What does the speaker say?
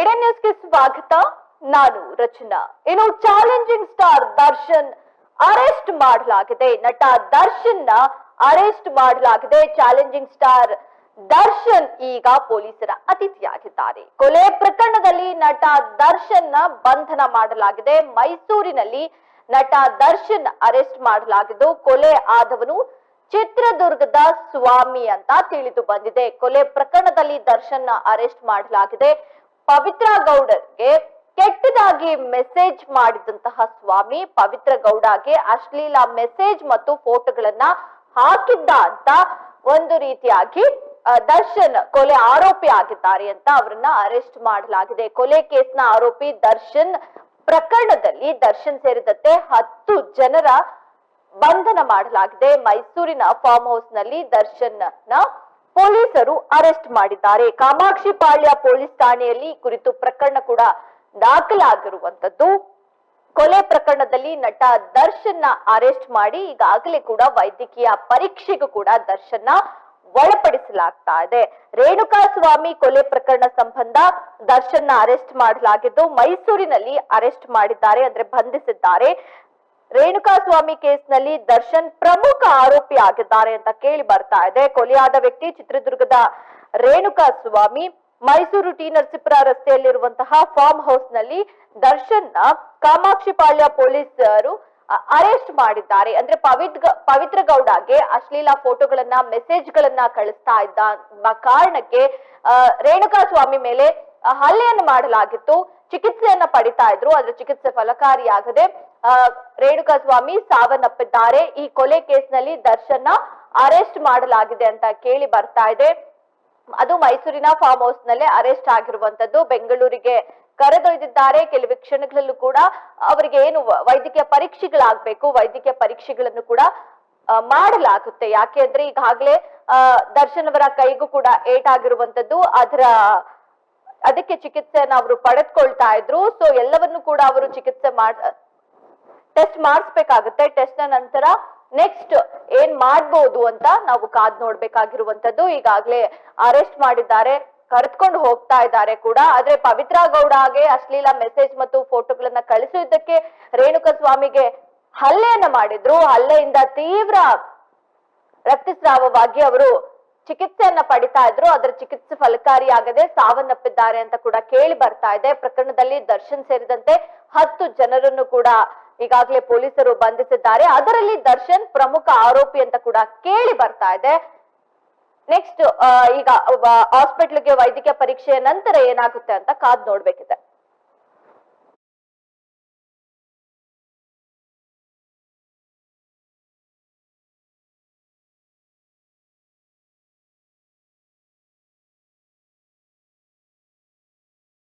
ಇಡೇ ನ್ಯೂಸ್ಗೆ ಸ್ವಾಗತ. ನಾನು ರಚನಾ. ಇನ್ನು ಚಾಲೆಂಜಿಂಗ್ ಸ್ಟಾರ್ ದರ್ಶನ್ ಅರೆಸ್ಟ್ ಮಾಡಲಾಗಿದೆ. ನಟ ದರ್ಶನ್ನ ಅರೆಸ್ಟ್ ಮಾಡಲಾಗಿದೆ. ಚಾಲೆಂಜಿಂಗ್ ಸ್ಟಾರ್ ದರ್ಶನ್ ಈಗ ಪೊಲೀಸರ ಅತಿಥಿಯಾಗಿದ್ದಾರೆ. ಕೊಲೆ ಪ್ರಕರಣದಲ್ಲಿ ನಟ ದರ್ಶನ್ನ ಬಂಧನ ಮಾಡಲಾಗಿದೆ. ಮೈಸೂರಿನಲ್ಲಿ ನಟ ದರ್ಶನ್ ಅರೆಸ್ಟ್ ಮಾಡಲಾಗಿದ್ದು, ಕೊಲೆ ಆದವನು ಚಿತ್ರದುರ್ಗದ ಸ್ವಾಮಿ ಅಂತ ತಿಳಿದು ಬಂದಿದೆ. ಕೊಲೆ ಪ್ರಕರಣದಲ್ಲಿ ದರ್ಶನ್ ಅರೆಸ್ಟ್ ಮಾಡಲಾಗಿದೆ. ಪವಿತ್ರ ಗೌಡರ್ಗೆ ಕೆಟ್ಟದಾಗಿ ಮೆಸೇಜ್ ಮಾಡಿದಂತಹ ಸ್ವಾಮಿ ಪವಿತ್ರ ಗೌಡಗೆ ಅಶ್ಲೀಲ ಮೆಸೇಜ್ ಮತ್ತು ಫೋಟೋಗಳನ್ನ ಹಾಕಿದ್ದ ಅಂತ ಒಂದು ರೀತಿಯಾಗಿ ದರ್ಶನ್ ಕೊಲೆ ಆರೋಪಿ ಆಗಿದ್ದಾರೆ ಅಂತ ಅವರನ್ನ ಅರೆಸ್ಟ್ ಮಾಡಲಾಗಿದೆ. ಕೊಲೆ ಕೇಸ್ನ ಆರೋಪಿ ದರ್ಶನ್ ಪ್ರಕರಣದಲ್ಲಿ ದರ್ಶನ್ ಸೇರಿದಂತೆ ಹತ್ತು ಜನರ ಬಂಧನ ಮಾಡಲಾಗಿದೆ. ಮೈಸೂರಿನ ಫಾರ್ಮ್ ಹೌಸ್ನಲ್ಲಿ ದರ್ಶನ್ನ ಪೊಲೀಸರು ಅರೆಸ್ಟ್ ಮಾಡಿದ್ದಾರೆ. ಕಾಮಾಕ್ಷಿ ಪಾಳ್ಯ ಪೊಲೀಸ್ ಠಾಣೆಯಲ್ಲಿ ಕುರಿತು ಪ್ರಕರಣ ಕೂಡ ದಾಖಲಾಗಿರುವಂತದ್ದು ಕೊಲೆ ಪ್ರಕರಣದಲ್ಲಿ ನಟ ದರ್ಶನ್ ಅರೆಸ್ಟ್ ಮಾಡಿ ಈಗಾಗಲೇ ಕೂಡ ವೈದ್ಯಕೀಯ ಪರೀಕ್ಷೆಗೂ ಕೂಡ ದರ್ಶನ್ ಒಳಪಡಿಸಲಾಗ್ತಾ ಇದೆ. ರೇಣುಕಾ ಸ್ವಾಮಿ ಕೊಲೆ ಪ್ರಕರಣ ಸಂಬಂಧ ದರ್ಶನ್ ಅರೆಸ್ಟ್ ಮಾಡಲಾಗಿದ್ದು ಮೈಸೂರಿನಲ್ಲಿ ಅರೆಸ್ಟ್ ಮಾಡಿದ್ದಾರೆ, ಅಂದ್ರೆ ಬಂಧಿಸಿದ್ದಾರೆ. ರೇಣುಕಾ ಸ್ವಾಮಿ ಕೇಸ್ನಲ್ಲಿ ದರ್ಶನ್ ಪ್ರಮುಖ ಆರೋಪಿ ಆಗಿದ್ದಾರೆ ಅಂತ ಕೇಳಿ ಬರ್ತಾ ಇದೆ. ಕೊಲೆಯಾದ ವ್ಯಕ್ತಿ ಚಿತ್ರದುರ್ಗದ ರೇಣುಕಾ ಸ್ವಾಮಿ ಮೈಸೂರು ಟಿ ನರಸೀಪುರ ರಸ್ತೆಯಲ್ಲಿರುವಂತಹ ಫಾರ್ಮ್ ಹೌಸ್ನಲ್ಲಿ ದರ್ಶನ್ನ ಕಾಮಾಕ್ಷಿ ಪಾಳ್ಯ ಪೊಲೀಸರು ಅರೆಸ್ಟ್ ಮಾಡಿದ್ದಾರೆ. ಅಂದ್ರೆ ಪವಿತ್ರ ಪವಿತ್ರ ಗೌಡಗೆ ಅಶ್ಲೀಲ ಫೋಟೋಗಳನ್ನ ಮೆಸೇಜ್ ಗಳನ್ನ ಕಳಿಸ್ತಾ ಇದ್ದ ಕಾರಣಕ್ಕೆ ರೇಣುಕಾ ಸ್ವಾಮಿ ಮೇಲೆ ಹಲ್ಲೆಯನ್ನು ಮಾಡಲಾಗಿತ್ತು. ಚಿಕಿತ್ಸೆಯನ್ನ ಪಡಿತಾ ಇದ್ರು. ಅದ್ರ ಚಿಕಿತ್ಸೆ ಫಲಕಾರಿಯಾಗದೆ ರೇಣುಕಾ ಸ್ವಾಮಿ ಸಾವನ್ನಪ್ಪಿದ್ದಾರೆ. ಈ ಕೊಲೆ ಕೇಸ್ನಲ್ಲಿ ದರ್ಶನ್ ಅರೆಸ್ಟ್ ಮಾಡಲಾಗಿದೆ ಅಂತ ಕೇಳಿ ಬರ್ತಾ ಇದೆ. ಅದು ಮೈಸೂರಿನ ಫಾರ್ಮ್ ಹೌಸ್ ನಲ್ಲೇ ಅರೆಸ್ಟ್ ಆಗಿರುವಂತದ್ದು. ಬೆಂಗಳೂರಿಗೆ ಕರೆದೊಯ್ದಿದ್ದಾರೆ. ಕೆಲವು ಕ್ಷಣಗಳಲ್ಲೂ ಕೂಡ ಅವರಿಗೆ ಏನು ವೈದ್ಯಕೀಯ ಪರೀಕ್ಷೆಗಳಾಗಬೇಕು. ವೈದ್ಯಕೀಯ ಪರೀಕ್ಷೆಗಳನ್ನು ಕೂಡ ಮಾಡಲಾಗುತ್ತೆ. ಯಾಕೆ ಅಂದ್ರೆ ಈಗಾಗಲೇ ದರ್ಶನ್ ಅವರ ಕೈಗೂ ಕೂಡ ಏಟಾಗಿರುವಂತದ್ದು. ಅದರ, ಅದಕ್ಕೆ ಚಿಕಿತ್ಸೆಯನ್ನು ಅವರು ಪಡೆದುಕೊಳ್ತಾ ಇದ್ರು. ಸೊ ಎಲ್ಲವನ್ನು ಕೂಡ ಅವರು ಚಿಕಿತ್ಸೆ ಮಾಡ್ ಟೆಸ್ಟ್ ಮಾಡಿಸ್ಬೇಕಾಗುತ್ತೆ. ಟೆಸ್ಟ್ನ ನಂತರ ನೆಕ್ಸ್ಟ್ ಏನ್ ಮಾಡ್ಬೋದು ಅಂತ ನಾವು ಕಾದ್ ನೋಡ್ಬೇಕಾಗಿರುವಂತದ್ದು ಈಗಾಗ್ಲೇ ಅರೆಸ್ಟ್ ಮಾಡಿದ್ದಾರೆ, ಕರೆದುಕೊಂಡು ಹೋಗ್ತಾ ಇದ್ದಾರೆ ಕೂಡ. ಆದ್ರೆ ಪವಿತ್ರ ಗೌಡಗೆ ಅಶ್ಲೀಲ ಮೆಸೇಜ್ ಮತ್ತು ಫೋಟೋಗಳನ್ನ ಕಳಿಸಿದ್ದಕ್ಕೆ ರೇಣುಕಾ ಸ್ವಾಮಿಗೆ ಹಲ್ಲೆಯನ್ನ ಮಾಡಿದ್ರು. ಹಲ್ಲೆಯಿಂದ ತೀವ್ರ ರಕ್ತಸ್ರಾವವಾಗಿ ಅವರು ಚಿಕಿತ್ಸೆಯನ್ನ ಪಡಿತಾ ಇದ್ರು. ಅದರ ಚಿಕಿತ್ಸೆ ಫಲಕಾರಿಯಾಗದೆ ಸಾವನ್ನಪ್ಪಿದ್ದಾರೆ ಅಂತ ಕೂಡ ಕೇಳಿ ಬರ್ತಾ ಇದೆ. ಪ್ರಕರಣದಲ್ಲಿ ದರ್ಶನ್ ಸೇರಿದಂತೆ ಹತ್ತು ಜನರನ್ನು ಕೂಡ ಈಗಾಗಲೇ ಪೊಲೀಸರು ಬಂಧಿಸಿದ್ದಾರೆ. ಅದರಲ್ಲಿ ದರ್ಶನ್ ಪ್ರಮುಖ ಆರೋಪಿ ಅಂತ ಕೂಡ ಕೇಳಿ ಬರ್ತಾ ಇದೆ. ನೆಕ್ಸ್ಟ್ ಈಗ ಹಾಸ್ಪಿಟ್ಲ್ಗೆ ವೈದ್ಯಕೀಯ ಪರೀಕ್ಷೆಯ ನಂತರ ಏನಾಗುತ್ತೆ ಅಂತ ಕಾದ್ ನೋಡ್ಬೇಕಿದೆ.